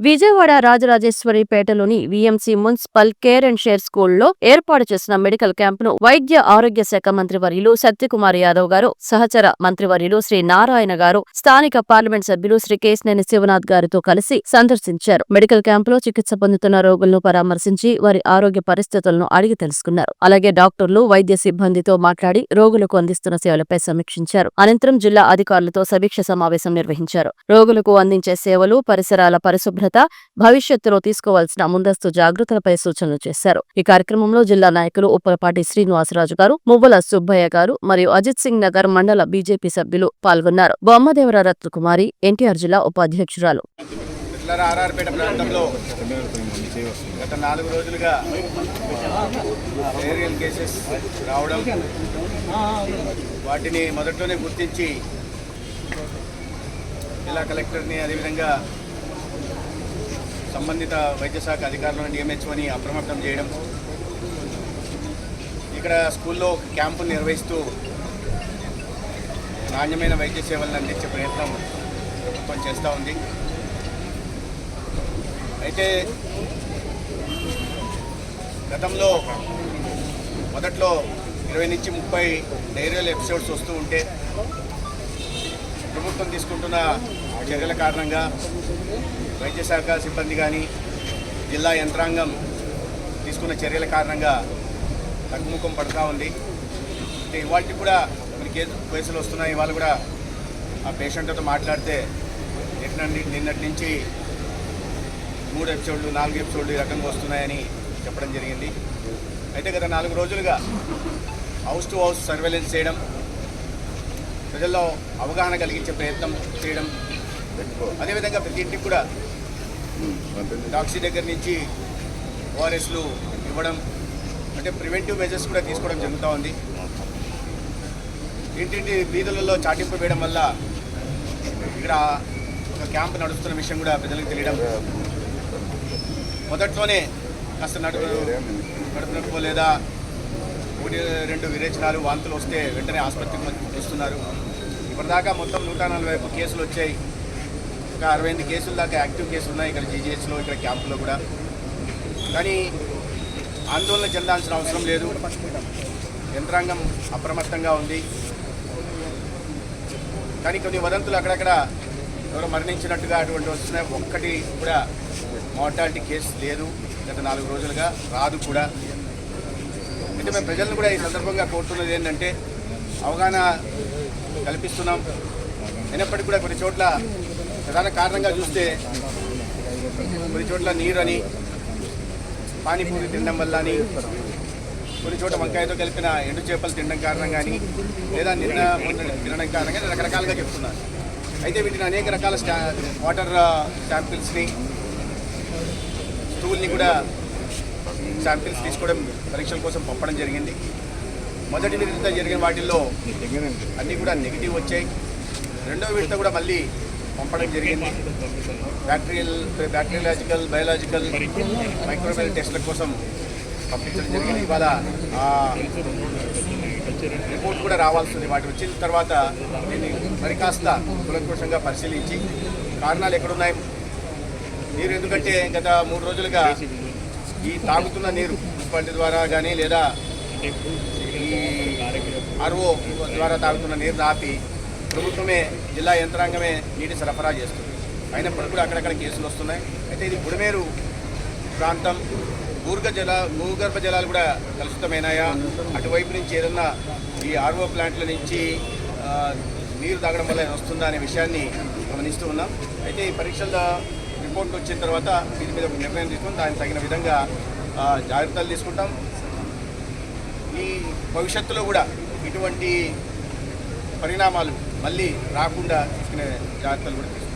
Vijayawada రాజరాజేశ్వరిపేటలోని VMC municipal care and share స్కూల్లో ఏర్పాటు చేసిన మెడికల్ క్యాంపును వైద్య ఆరోగ్య శాఖ మంత్రివర్యులు సత్యకుమార్ యాదవ్ గారు సహచర మంత్రివర్యులు శ్రీ నారాయణ గారు స్థానిక పార్లమెంట్ సభ్యులు శ్రీ కేశినేని శివనాథ్ గారితో కలిసి సందర్శించారు. మెడికల్ క్యాంపులో చికిత్స పొందుతున్న రోగులను పరామర్శించి వారి ఆరోగ్య పరిస్థితులను అడిగి తెలుసుకున్నారు. అలాగే డాక్టర్లు వైద్య సిబ్బందితో మాట్లాడి రోగులకు అందిస్తున్న సేవలపై సమీక్షించారు. అనంతరం జిల్లా అధికారులతో సమీక్ష సమావేశం నిర్వహించారు. రోగులకు అందించే సేవలు పరిసరాల పరిశుభ్రత భవిష్యత్తులో తీసుకోవాల్సిన ముందస్తు జాగ్రత్తలపై సూచనలు చేశారు. ఈ కార్యక్రమంలో జిల్లా నాయకులు ఉప్పలపాటి శ్రీనివాసరాజు గారు మువ్వల సుబ్బయ్య గారు మరియు అజిత్ సింగ్ నగర్ మండల బీజేపీ సభ్యులు పాల్గొన్నారు. బొమ్మదేవర రత్నకుమారి ఎన్టీఆర్ జిల్లా ఉపాధ్యక్షురాలు. ఆర్ఆర్పేట ప్రాంతంలో గత నాలుగు రోజులుగా ఏరియల్ కేసెస్ రావడం వాటిని మొదట్లోనే గుర్తించి జిల్లా కలెక్టర్ని అదేవిధంగా సంబంధిత వైద్య శాఖ అధికారులను నియమించమని అప్రమత్తం చేయడం. ఇక్కడ స్కూల్లో ఒక క్యాంపు నిర్వహిస్తూ నాణ్యమైన వైద్య సేవలను అందించే ప్రయత్నం ప్రభుత్వం చేస్తూ ఉంది. అయితే గతంలో మొదట్లో ఇరవై నుంచి ముప్పై డైరియల్ ఎపిసోడ్స్ వస్తూ ఉంటే ప్రభుత్వం తీసుకుంటున్న చర్యల కారణంగా వైద్య శాఖ సిబ్బంది కానీ జిల్లా యంత్రాంగం తీసుకున్న చర్యల కారణంగా తగ్గుముఖం పడుతూ ఉంది. అంటే ఇవాళ కూడా కొన్ని కేసు కేసులు వస్తున్నాయి ఇవాళ కూడా ఆ పేషెంట్తో మాట్లాడితే నిన్న నిన్నటి నుంచి మూడు ఎపిసోడ్లు నాలుగు ఎపిసోడ్లు ఈ రకంగా వస్తున్నాయని చెప్పడం జరిగింది. అయితే గత నాలుగు రోజులుగా హౌస్ టు హౌస్ సర్వేలెన్స్ చేయడం ప్రజల్లో అవగాహన కలిగించే ప్రయత్నం చేయడం. అదేవిధంగా ప్రతి ఇంటికి కూడా డాక్సీ దగ్గర నుంచి ఓఆర్ఎస్లు ఇవ్వడం అంటే ప్రివెంటివ్ మెజర్స్ కూడా తీసుకోవడం జరుగుతూ ఉంది. ఇంటింటి వీధులలో చాటింపు వేయడం వల్ల ఇక్కడ ఒక క్యాంప్ నడుస్తున్న విషయం కూడా ప్రజలకు తెలియడం. మొదట్లోనే కాస్త నడుపు నడుపు నడుపు లేదా ఒకటి రెండు విరేచనాలు వాంతులు వస్తే వెంటనే ఆసుపత్రికి వస్తున్నారు. ఇప్పటిదాకా మొత్తం నూట నలభై కేసులు వచ్చాయి. ఒక అరవై ఎనిమిది కేసుల దాకా యాక్టివ్ కేసులు ఉన్నాయి ఇక్కడ జీజీహెచ్లో ఇక్కడ క్యాంపులో కూడా. కానీ ఆందోళన చెందాల్సిన అవసరం లేదు. యంత్రాంగం అప్రమత్తంగా ఉంది. కానీ కొన్ని వదంతులు అక్కడక్కడ ఎవరో మరణించినట్టుగా అటువంటి వస్తున్నాయి. ఒక్కటి కూడా మార్టాలిటీ కేసు లేదు గత నాలుగు రోజులుగా రాదు కూడా. అయితే మేము ప్రజలను కూడా ఈ సందర్భంగా కోరుతున్నది ఏంటంటే అవగాహన కల్పిస్తున్నాం. అయినప్పటికీ కూడా కొన్ని చోట్ల ప్రధాన కారణంగా చూస్తే కొన్ని చోట్ల నీరు అని పానీపూరి తినడం వల్ల అని కొన్ని చోట్ల వంకాయతో కలిపిన ఎండు చేపలు తినడం కారణం కానీ లేదా నిన్న తినడం కారణంగా రకరకాలుగా చెప్తున్నారు. అయితే వీటిని అనేక రకాల స్టా వాటర్ శాంపిల్స్ని స్టూల్ని కూడా శాంపిల్స్ తీసుకోవడం పరీక్షల కోసం పంపడం జరిగింది. మొదటి విడత జరిగిన వాటిల్లో అన్నీ కూడా నెగిటివ్ వచ్చాయి. రెండవ విడత కూడా మళ్ళీ పంపడం జరిగింది. బ్యాక్టీరియల్ బ్యాక్టీరియలాజికల్ బయోలాజికల్ మైక్రోబయల్ టెస్ట్ల కోసం పంపించడం జరిగింది. ఇవాళ రిపోర్ట్ కూడా రావాల్సింది. వాటి వచ్చిన తర్వాత దీన్ని మరి కాస్త కులంకుషంగా పరిశీలించి కారణాలు ఎక్కడున్నాయి? మీరు ఎందుకంటే గత మూడు రోజులుగా ఈ తాగుతున్న నీరు మున్సిపాలిటీ ద్వారా కానీ లేదా ఈ ఆర్ఓ ద్వారా తాగుతున్న నీరు ఆపి ప్రభుత్వమే జిల్లా యంత్రాంగమే నీటి సరఫరా చేస్తుంది. అయినప్పుడు కూడా అక్కడక్కడ కేసులు వస్తున్నాయి. అయితే ఇది గుడిమేరు ప్రాంతం. భూర్గ జల భూగర్భ జలాలు కూడా కలుషితమైనాయా? అటువైపు నుంచి ఏదన్నా ఈ ఆర్ఓ ప్లాంట్ల నుంచి నీరు తాగడం వల్ల వస్తుందా అనే విషయాన్ని గమనిస్తూ ఉన్నాం. అయితే ఈ పరీక్షల రిపోర్ట్ వచ్చిన తర్వాత దీని మీద ఒక నిర్ణయం తీసుకుని దానికి తగిన విధంగా జాగ్రత్తలు తీసుకుంటాం. ఈ భవిష్యత్తులో కూడా ఇటువంటి పరిణామాలు మళ్ళీ రాకుండా తీసుకునే జాగ్రత్తలు కూడా తీసుకుంటాం.